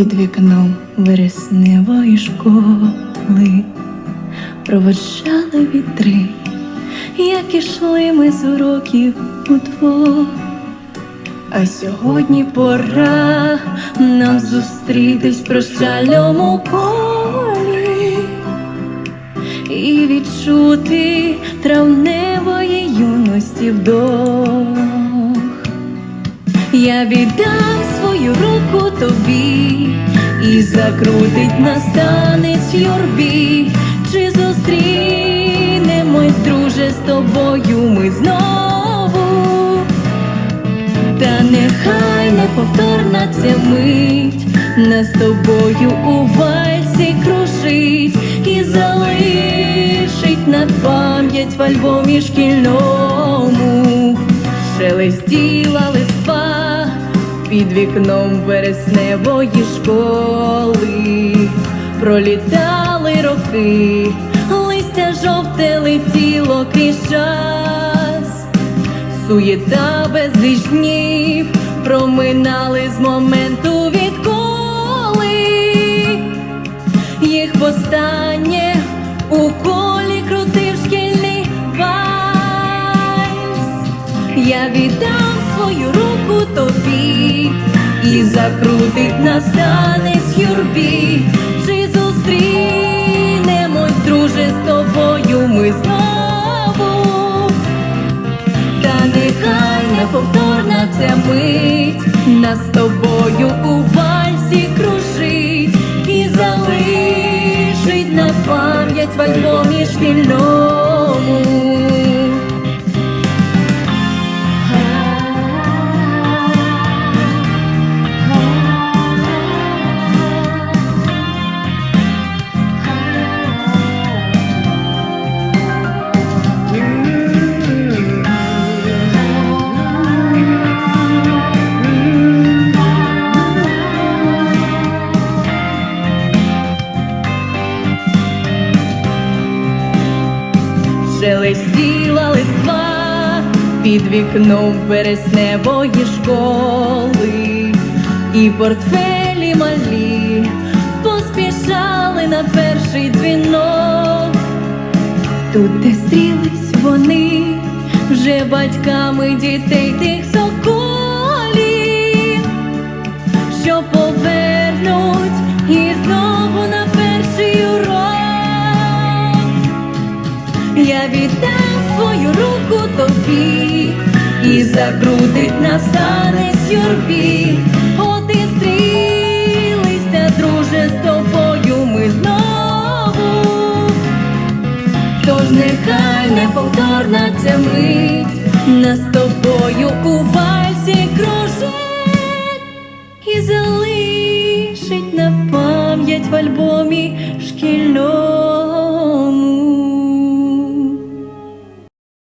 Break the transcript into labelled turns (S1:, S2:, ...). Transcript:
S1: під вікном вересневої школи проводжали вітри, як ішли ми з уроків удвох. А сьогодні пора нам зустрітись в прощальному колі і відчути травневої юності вдох. Я віддам свою руку тобі і закрутить нас танець юрбі. Чи зустрінемось, друже, з тобою ми знову? Та нехай неповторна ця мить нас з тобою у вальсі кружить і залишить на пам'ять в альбомі шкільному. Шелестіла листва під вікном вересневої школи, пролітали роки, листя жовте летіло крізь час. Суєта безліч днів проминали з моменту відколи їх востаннє у колі крутив шкільний вальс. Я віддам свою руку тобі і закрутить нас танець юрбі. Чи зустрінемось, друже, з тобою ми знову? Та нехай неповторна ця мить нас з тобою у вальсі кружить і залишить на пам'ять в альбомі шкільному. Шелестіла листва під вікном вересневої школи, і портфелі малі поспішали на перший дзвінок. Тут, де стрілись вони, вже батьками дітей тих тобі і закрутить нас танець юрбі. От і стрілися, друже, з тобою ми знову. Тож нехай неповторна ця мить нас з тобою у вальсі кружить і залишить на пам'ять в альбомі шкільному.